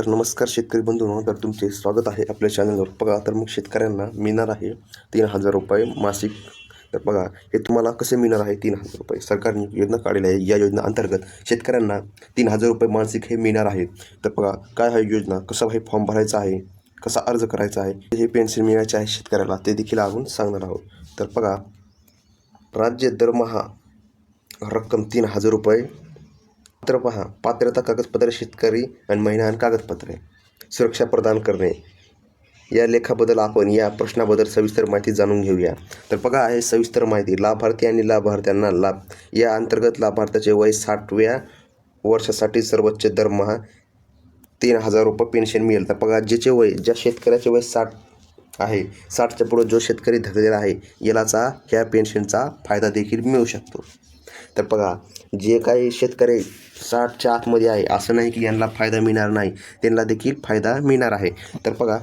तर नमस्कार शेतकरी बंधूंनो तर तुमचे स्वागत आहे आपल्या चॅनलवर बघा तर मग शेतकऱ्यांना मिळणार आहे तीन हजार रुपये मासिक. तर बघा हे तुम्हाला कसे मिळणार आहे तीन हजार रुपये? सरकारने योजना काढलेली आहे. या योजना अंतर्गत शेतकऱ्यांना तीन हजार रुपये मासिक हे मिळणार आहे. तर बघा काय आहे योजना? कसा हे फॉर्म भरायचा आहे? कसा अर्ज करायचा आहे? हे पेन्शन मिळायचे आहे शेतकऱ्याला ते देखील आपण सांगणार आहोत. तर बघा राज्य दरमहा रक्कम तीन हजार रुपये पात्र पहा. पात्रता कागदपत्र शेतकरी आणि महिना आणि कागदपत्रे सुरक्षा प्रदान करणे. या लेखाबद्दल आपण या प्रश्नाबद्दल सविस्तर माहिती जाणून घेऊया. तर बघा आहे सविस्तर माहिती. लाभार्थी आणि लाभार्थ्यांना लाभ. या अंतर्गत लाभार्थ्याचे वय साठव्या वर्षासाठी सर्वोच्च दरमहा तीन हजार रुपये पेन्शन मिळेल. तर बघा ज्याचे वय ज्या शेतकऱ्याचे वय साठ आहे साठच्या पुढं जो शेतकरी धकलेला आहे यालाचा ह्या पेन्शनचा फायदा देखील मिळू शकतो. तर बघा जे काही शेतकरी साठच्या आतमध्ये आहे असं नाही की यांना फायदा मिळणार नाही त्यांना देखील फायदा मिळणार आहे. तर बघा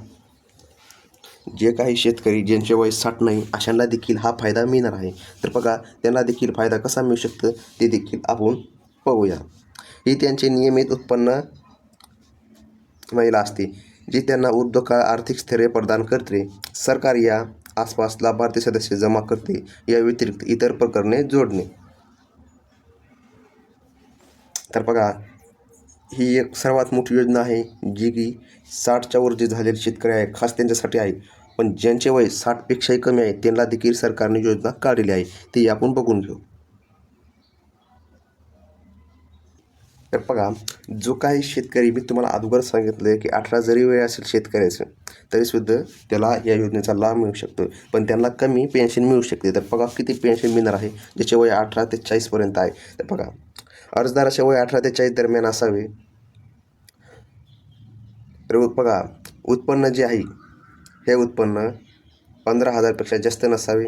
जे काही शेतकरी ज्यांचे वय साठ नाही अशांना देखील हा फायदा मिळणार आहे. तर बघा त्यांना देखील फायदा कसा मिळू शकतं ते देखील आपण पाहूया ही त्यांचे नियमित उत्पन्न महिला असते जी त्यांना उद्योगा आर्थिक स्थैर्य प्रदान करते. सरकार या आसपास लाभार्थी सदस्य जमा करते या व्यतिरिक्त इतर प्रकरणे जोडणे. तर बघा ही एक सर्वात मोठी योजना आहे जी की साठच्या वर जे झालेले शेतकरी आहे खास त्यांच्यासाठी आहे. पण ज्यांचे वय साठपेक्षाही कमी आहे त्यांना देखील सरकारने योजना काढलेली आहे. ती आपण बघून घेऊ. तर बघा जो काही शेतकरी मी तुम्हाला अगोदर सांगितलं की अठरा जरी वेळ असेल शेतकऱ्याचं तरीसुद्धा त्याला या योजनेचा लाभ मिळू शकतो. पण त्यांना कमी पेन्शन मिळू शकते. तर बघा किती पेन्शन मिळणार आहे ज्याचे वय अठरा ते चाळीसपर्यंत आहे. तर बघा अर्जदाराचे वय अठरा ते चाळीस दरम्यान असावे. तर बघा उत्पन्न जे आहे हे उत्पन्न पंधरा हजारपेक्षा जास्त नसावे.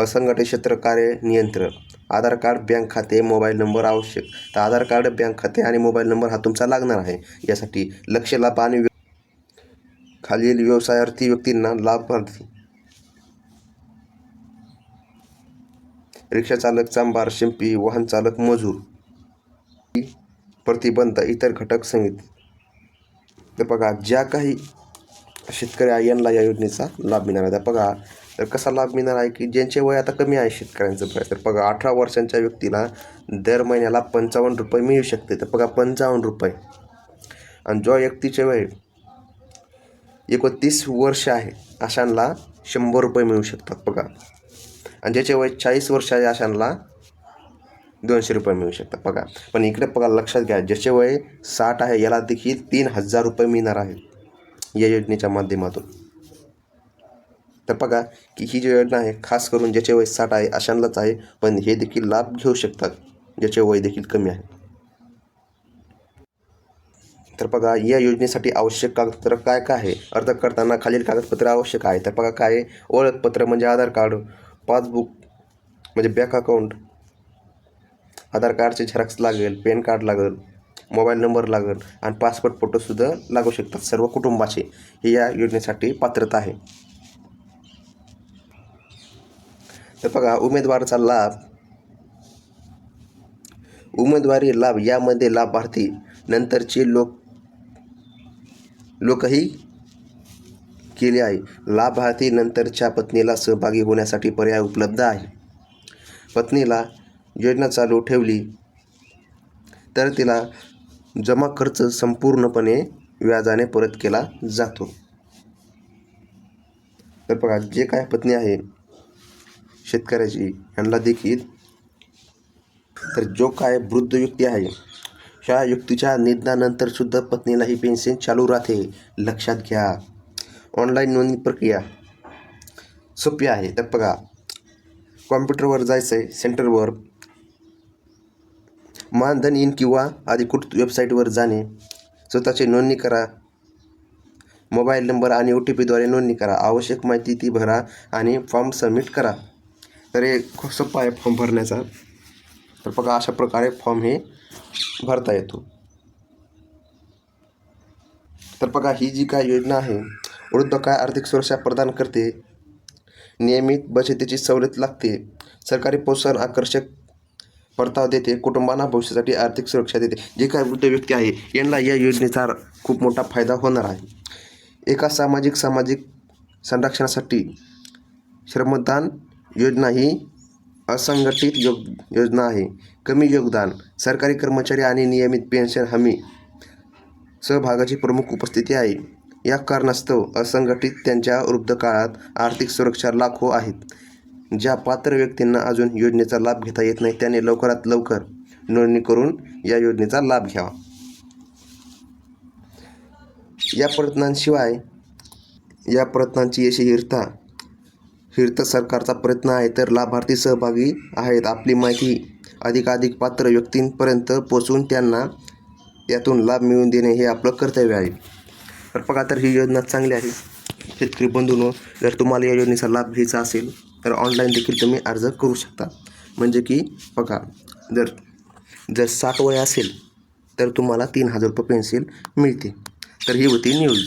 असंघटित क्षेत्र कार्य नियंत्रण आधार कार्ड बँक खाते मोबाईल नंबर आवश्यक. तर आधार कार्ड बँक खाते आणि मोबाईल नंबर हा तुमचा लागणार आहे. यासाठी लक्ष लाभ आणि व्य- खालील व्यवसायार्थी व्यक्तींना लाभार्थी रिक्षा चालक चांभार शिंपी वाहन चालक मजूर प्रतिबंध इतर घटक संहित तर बघा ज्या काही शेतकरी यांना या योजनेचा लाभ मिळणार आहे. तर बघा तर कसा लाभ मिळणार आहे की ज्यांचे वय आता कमी आहे शेतकऱ्यांचं वय. तर बघा अठरा वर्षांच्या व्यक्तीला दर महिन्याला पंचावन्न रुपये मिळू शकते. तर बघा पंचावन्न रुपये. आणि जो व्यक्तीचे वय एकोणतीस वर्ष आहे अशांना शंभर रुपये मिळू शकतात. बघा. आणि ज्याचे वय चाळीस वर्ष आहे अशांना दोनशे रुपये मिळू शकतात. बघा पण इकडे बघा लक्षात घ्या ज्याचे वय साठ आहे याला देखील तीन हजार रुपये मिळणार आहे या योजनेच्या माध्यमातून. तर बघा की ही जी योजना आहे खास करून ज्याचे वय साठ आहे अशांनाच आहे पण हे देखील लाभ घेऊ शकतात ज्याचे वय देखील कमी आहे. तर बघा या योजनेसाठी आवश्यक कागदपत्र काय काय आहे? अर्ज करताना खालील कागदपत्र आवश्यक आहे. तर बघा काय ओळखपत्र म्हणजे आधार कार्ड पासबुक म्हणजे बँक अकाउंट आधार कार्डचे झेरॉक्स लागेल पॅन कार्ड लागेल मोबाईल नंबर लागेल आणि पासपोर्ट फोटोसुद्धा लागू शकतात सर्व कुटुंबाचे. हे या योजनेसाठी पात्रता आहे. तर बघा उमेदवाराचा लाभ उमेदवारी लाभ यामध्ये लाभार्थी नंतरचे लोक लोकही केले आहे. लाभार्थी नंतरच्या पत्नीला सहभागी होण्यासाठी पर्याय उपलब्ध आहे. पत्नीला योजना चालू ठेवली तर तिला जमा खर्च संपूर्णपणे व्याजाने परत केला जातो. तर बघा जे काय पत्नी आहे शेतकऱ्याची यांना देखील तर जो काय वृद्ध व्यक्ती आहे ह्या व्यक्तीच्या निधनानंतर सुद्धा पत्नीला ही पेन्शन चालू राहते. लक्षात घ्या. ऑनलाईन नोंदणी प्रक्रिया सोपी आहे. तर बघा कॉम्प्युटरवर जायचं आहे सेंटरवर. मानधन इन किंवा अधिकृत वेबसाईटवर जाणे. स्वतःची नोंदणी करा. मोबाईल नंबर आणि ओ टी पीद्वारे नोंदणी करा. आवश्यक माहिती ती भरा आणि फॉर्म सबमिट करा. तर हे खूप सोपा आहे फॉर्म भरण्याचा. तर बघा अशा प्रकारे फॉर्म हे भरता येतो. तर बघा ही जी काय योजना आहे वृद्ध काय आर्थिक सुरक्षा प्रदान करते? नियमित बचतीची सवलत लागते. सरकारी प्रोत्साहन आकर्षक परतावा देते. कुटुंबांना भविष्यासाठी आर्थिक सुरक्षा देते. जे काय वृद्ध व्यक्ती आहे यांना या योजनेचा खूप मोठा फायदा होणार आहे. एका सामाजिक सामाजिक संरक्षणासाठी श्रमदान योजना ही असंघटित योग योजना आहे. कमी योगदान सरकारी कर्मचारी आणि नियमित पेन्शन हमी सहभागाची प्रमुख उपस्थिती आहे. या कारणास्तव असंघटित त्यांच्या वृद्ध काळात आर्थिक सुरक्षा लाखो आहेत. ज्या पात्र व्यक्तींना अजून योजनेचा लाभ घेता येत नाही त्यांनी लवकरात लवकर नोंदणी करून या योजनेचा लाभ घ्यावा. या प्रयत्नांशिवाय या प्रयत्नांची यशस्वीरता हिरत सरकारचा प्रयत्न आहे तर लाभार्थी सहभागी आहेत आपली माहिती अधिकाधिक पात्र व्यक्तींपर्यंत पोचवून त्यांना यातून लाभ मिळवून देणे हे आपलं कर्तव्य आहे. तर बघा तर ही योजना चांगली आहे. शेतकरी बंधूंनो जर तुम्हाला या योजनेचा लाभ घ्यायचा असेल तर ऑनलाईन देखील तुम्ही अर्ज करू शकता. म्हणजे की बघा जर जर साठ वय असेल तर तुम्हाला तीन हजार रुपये पेन्सिल मिळते तर ही होती न्यूज